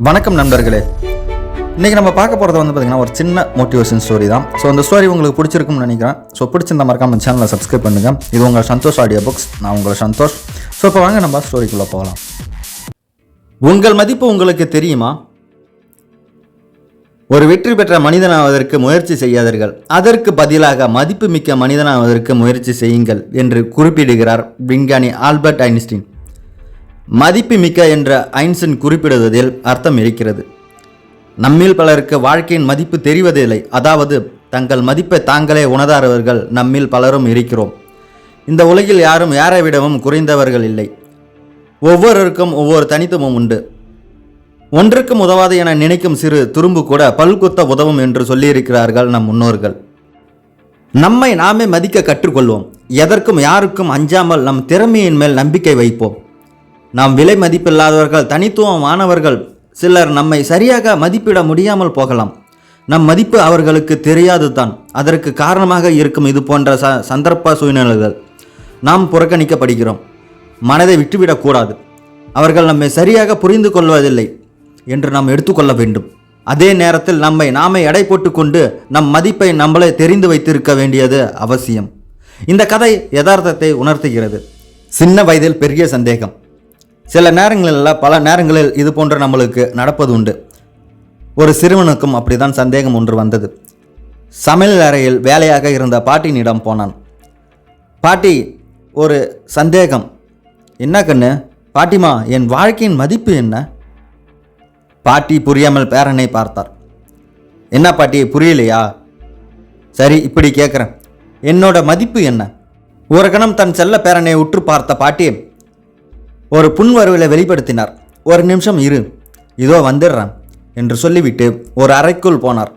வணக்கம் நண்பர்களே. இன்றைக்கி நம்ம பார்க்க போகிறது வந்து பார்த்திங்கன்னா ஒரு சின்ன மோட்டிவேஷன் ஸ்டோரி தான். ஸோ அந்த ஸ்டோரி உங்களுக்கு பிடிச்சிருக்கும்னு நினைக்கிறேன். ஸோ பிடிச்சிருந்த மறக்காம சேனலை சப்ஸ்கிரைப் பண்ணுங்கள் இது உங்கள் சந்தோஷ் ஆடியோ புக்ஸ் நான் உங்கள் சந்தோஷ். ஸோ இப்போ வாங்க நம்ம ஸ்டோரிக்குள்ளே போகலாம். உங்கள் மதிப்பு உங்களுக்கு தெரியுமா? ஒரு வெற்றி பெற்ற மனிதனாவதற்கு முயற்சி செய்யாதீர்கள். அதற்கு பதிலாக மதிப்புமிக்க மனிதனாவதற்கு முயற்சி செய்யுங்கள் என்று குறிப்பிடுகிறார் விஞ்ஞானி ஆல்பர்ட் ஐன்ஸ்டீன். மதிப்புமிக்க என்ற ஐன்சன் குறிப்பிடுவதில் அர்த்தம் இருக்கிறது. நம்மில் பலருக்கு வாழ்க்கையின் மதிப்பு தெரிவதில்லை. அதாவது தங்கள் மதிப்பை தாங்களே உணராதவர்கள் நம்மில் பலரும் இருக்கிறோம். இந்த உலகில் யாரும் யாரை விடவும் குறைந்தவர்கள் இல்லை. ஒவ்வொருவருக்கும் ஒவ்வொரு தனித்துவம் உண்டு. ஒன்றுக்கும் உதவாது என நினைக்கும் சிறு துரும்பு கூட பல்குத்த உதவும் என்று சொல்லியிருக்கிறார்கள் நம் முன்னோர்கள். நம்மை நாமே மதிக்க கற்றுக்கொள்வோம். எதற்கும் யாருக்கும் அஞ்சாமல் நம் திறமையின் மேல் நம்பிக்கை வைப்போம். நாம் விலை மதிப்பில்லாதவர்கள் தனித்துவமானவர்கள் சிலர் நம்மை சரியாக மதிப்பிட முடியாமல் போகலாம். நம் மதிப்பு அவர்களுக்கு தெரியாது தான் அதற்கு காரணமாக இருக்கும் இது போன்ற ச சந்தர்ப்ப சூழ்நிலைகள் நாம் புறக்கணிக்கப்படுகிறோம். மனதை விட்டுவிடக்கூடாது அவர்கள் நம்மை சரியாக புரிந்து கொள்வதில்லை என்று நாம் எடுத்துக்கொள்ள வேண்டும். அதே நேரத்தில் நம்மை நாமே எடை போட்டுக்கொண்டு நம் மதிப்பை நம்மளே தெரிந்து வைத்திருக்க வேண்டியது அவசியம். இந்த கதை யதார்த்தத்தை உணர்த்துகிறது. சின்ன வயதில் பெரிய சந்தேகம். சில நேரங்களில் பல நேரங்களில் இது போன்ற நம்மளுக்கு நடப்பது உண்டு ஒரு சிறுவனுக்கும் அப்படிதான் சந்தேகம் ஒன்று வந்தது. சமையல் அறையில் வேலையாக இருந்த பாட்டினிடம் போனான். பாட்டி ஒரு சந்தேகம். என்ன கண்ணு? பாட்டிமா என் வாழ்க்கையின் மதிப்பு என்ன? பாட்டி புரியாமல் பேரனை பார்த்தார். என்ன பாட்டி புரியலையா? சரி இப்படி கேட்குறேன் என்னோட மதிப்பு என்ன? ஒரு கணம் தன் செல்ல பேரனை உற்று பார்த்த பாட்டி ஒரு புன்வரவில் வெளிப்படுத்தினார். ஒரு நிமிஷம் இரு. இதோ வந்துடுறேன் என்று சொல்லிவிட்டு ஒரு அறைக்குள் போனார்.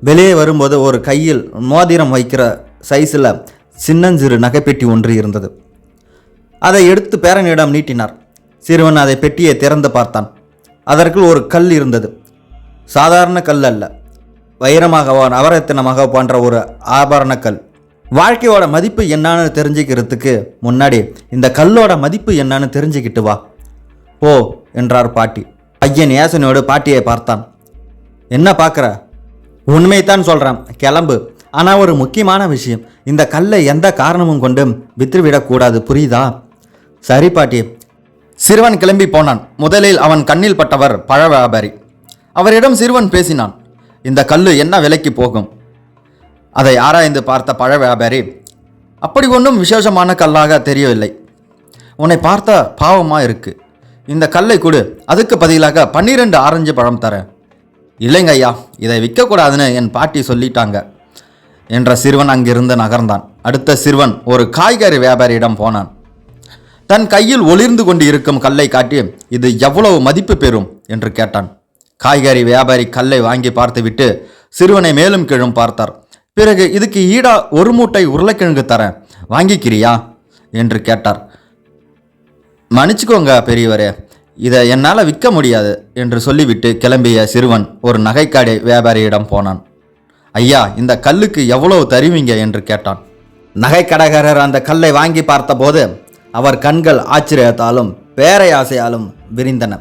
வெளியே வரும்போது ஒரு கையில் மோதிரம் வைக்கிற சைஸில் சின்னஞ்சிறு நகைப்பெட்டி ஒன்று இருந்தது. அதை எடுத்து பேரனிடம் நீட்டினார். சிறுவன் அதை பெட்டியை திறந்து பார்த்தான். அதற்குள் ஒரு கல் இருந்தது. சாதாரண கல் அல்ல. வைரமாகவோ நவரத்தினமாக போன்ற ஒரு ஆபரண கல். வாழ்க்கையோட மதிப்பு என்னன்னு தெரிஞ்சுக்கிறதுக்கு முன்னாடி இந்த கல்லோட மதிப்பு என்னன்னு தெரிஞ்சுக்கிட்டு வா. ஓ என்றார் பாட்டி. பையன் ஏசனையோடு பாட்டியை பார்த்தான். என்ன பார்க்குற? உண்மைத்தான் சொல்கிறேன் கிளம்பு. ஆனால் ஒரு முக்கியமான விஷயம். இந்த கல்லை எந்த காரணமும் கொண்டு விற்றுவிடக்கூடாது புரியுதா? சரி பாட்டி. சிறுவன் கிளம்பி போனான். முதலில் அவன் கண்ணில் பட்டவர் பழ வியாபாரி. அவரிடம் சிறுவன் பேசினான். இந்த கல் என்ன விலைக்கு போகும்? அதை ஆராய்ந்து பார்த்த பழ வியாபாரி அப்படி ஒன்றும் விசேஷமான கல்லாக தெரியவில்லை. உன்னை பார்த்த பாவமாக இருக்கு. இந்த கல்லை கொடு. அதுக்கு பதிலாக பன்னிரெண்டு ஆரஞ்சு பழம் தரேன். இல்லைங்க ஐயா இதை விற்கக்கூடாதுன்னு என் பாட்டி சொல்லிட்டாங்க. என்ற சிறுவன் அங்கிருந்து நகர்ந்தான். அடுத்த சிறுவன் ஒரு காய்கறி வியாபாரியிடம் போனான். தன் கையில் ஒளிர்ந்து கொண்டு இருக்கும் கல்லை காட்டி இது எவ்வளவு மதிப்பு பெறும்? என்று கேட்டான். காய்கறி வியாபாரி கல்லை வாங்கி பார்த்துவிட்டு சிறுவனை மேலும் கீழும் பார்த்தார். பிறகு இதுக்கு ஈடா ஒரு மூட்டை உருளைக்கிழங்கு தரேன் வாங்கிக்கிறியா? என்று கேட்டார். மன்னிச்சுக்கோங்க பெரியவரே இதை என்னால் விற்க முடியாது என்று சொல்லிவிட்டு கிளம்பிய சிறுவன் ஒரு நகைக்கடை வியாபாரியிடம் போனான். ஐயா இந்த கல்லுக்கு எவ்வளவு தருவீங்க? என்று கேட்டான். நகைக்கடைக்காரர் அந்த கல்லை வாங்கி பார்த்தபோது அவர் கண்கள் ஆச்சரியத்தாலும் பேரையாசையாலும் விரிந்தன.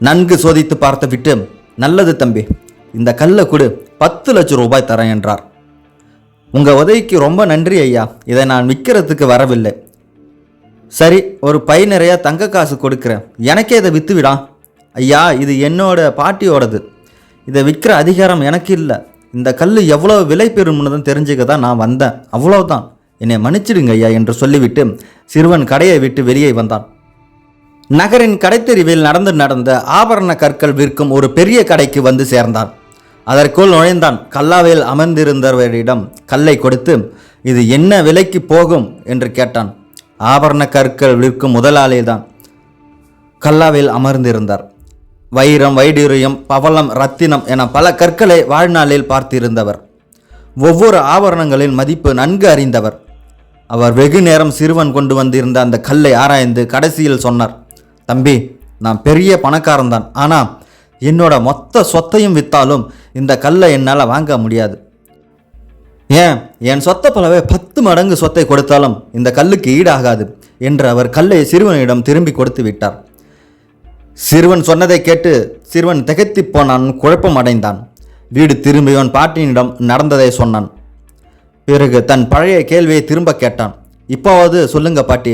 நன்கு சோதித்து பார்த்துவிட்டு நல்லது தம்பி இந்த கல்லை கொடு பத்து லட்சம் ரூபாய் தரேன் என்றார். உங்கள் உதவிக்கு ரொம்ப நன்றி ஐயா. இதை நான் விற்கிறதுக்கு வரவில்லை. சரி ஒரு பை நிறையா தங்க காசு கொடுக்குறேன். எனக்கே இதை விற்று விடா ஐயா இது என்னோட பாட்டியோடது. இதை விற்கிற அதிகாரம் எனக்கு இல்லை. இந்த கல் எவ்வளோ விலை பெறும்னு தான் தெரிஞ்சுக்க தான் நான் வந்தேன். அவ்வளோதான் என்னை மன்னிச்சிடுங்க ஐயா என்று சொல்லிவிட்டு சிறுவன் கடையை விட்டு வெளியே வந்தான். நகரின் கடைத்தெருவில் நடந்து நடந்த ஆபரண கற்கள் விற்கும் ஒரு பெரிய கடைக்கு வந்து சேர்ந்தான். அதற்குள் நுழைந்தான். கல்லாவில் அமர்ந்திருந்தவரிடம் கல்லை கொடுத்து இது என்ன விலைக்கு போகும்? என்று கேட்டான். ஆபரண கற்கள் விற்கும் முதலாளிதான் கல்லாவில் அமர்ந்திருந்தார். வைரம் வைடூரியம் பவளம் ரத்தினம் என பல கற்களை வாழ்நாளில் பார்த்திருந்தவர். ஒவ்வொரு ஆபரணங்களின் மதிப்பு நன்கு அறிந்தவர். அவர் வெகு நேரம் சிறுவன் கொண்டு வந்திருந்த அந்த கல்லை ஆராய்ந்து கடைசியில் சொன்னார் தம்பி நான் பெரிய பணக்காரன்தான். ஆனால் என்னோட மொத்த சொத்தையும் விற்றாலும் இந்த கல்லை என்னால் வாங்க முடியாது. ஏன்? என் சொத்தை போலவே பத்து மடங்கு சொத்தை கொடுத்தாலும் இந்த கல்லுக்கு ஈடாகாது என்று அவர் கல்லை சிறுவனிடம் திரும்பி கொடுத்து விட்டார். சிறுவன் சொன்னதை கேட்டு சிறுவன் திகைத்து போனான் குழப்பம் அடைந்தான். வீடு திரும்பியவன் பாட்டினிடம் நடந்ததை சொன்னான். பிறகு தன் பழைய கேள்வியை திரும்ப கேட்டான். இப்போவாவது சொல்லுங்க பாட்டி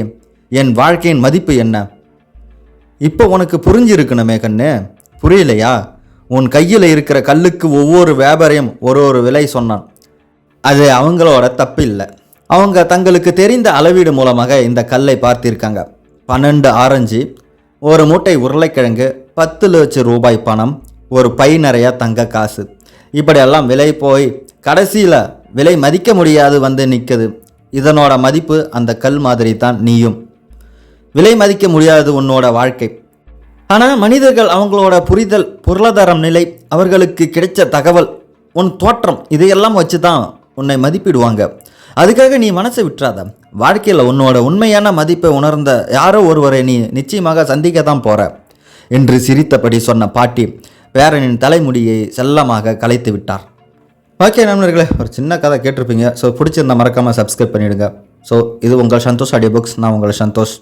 என் வாழ்க்கையின் மதிப்பு என்ன? இப்போ உனக்கு புரிஞ்சிருக்கணுமே கண்ணு. புரியலையா? உன் கையில் இருக்கிற கல்லுக்கு ஒவ்வொரு வியாபாரியும் ஒரு ஒரு விலை சொன்னான். அது அவங்களோட தப்பு இல்லை அவங்க தங்களுக்கு தெரிந்த அளவீடு மூலமாக இந்த கல்லை பார்த்திருக்காங்க. பன்னெண்டு ஆரஞ்சு ஒரு மூட்டை உருளைக்கிழங்கு பத்து லட்சம் ரூபாய் பணம் ஒரு பை நிறைய தங்க காசு. இப்படியெல்லாம் விலை போய் கடைசியில் விலை மதிக்க முடியாது வந்து நிற்குது இதனோட மதிப்பு அந்த கல் மாதிரி தான் நீயும். விலை மதிக்க முடியாது உன்னோட வாழ்க்கை. ஆனால் மனிதர்கள் அவங்களோட புரிதல் பொருளாதாரம் நிலை அவர்களுக்கு கிடைச்ச தகவல் உன் தோற்றம் இதையெல்லாம் வச்சு தான் உன்னை மதிப்பிடுவாங்க. அதுக்காக நீ மனசை விட்டுறாத. வாழ்க்கையில் உன்னோட உண்மையான மதிப்பை உணர்ந்த யாரோ ஒருவரை நீ நிச்சயமாக சந்திக்க தான் போற. என்று சிரித்தபடி சொன்ன பாட்டி பேரனின் தலைமுடியை செல்லமாக கலைத்து விட்டார். ஓகே நண்பர்களே ஒரு சின்ன கதை கேட்டிருப்பீங்க. ஸோ பிடிச்சிருந்தா மறக்காமல் சப்ஸ்கிரைப் பண்ணிவிடுங்க ஸோ இது உங்கள் சந்தோஷ் ஆடியோ புக்ஸ் நான் உங்கள் சந்தோஷ்.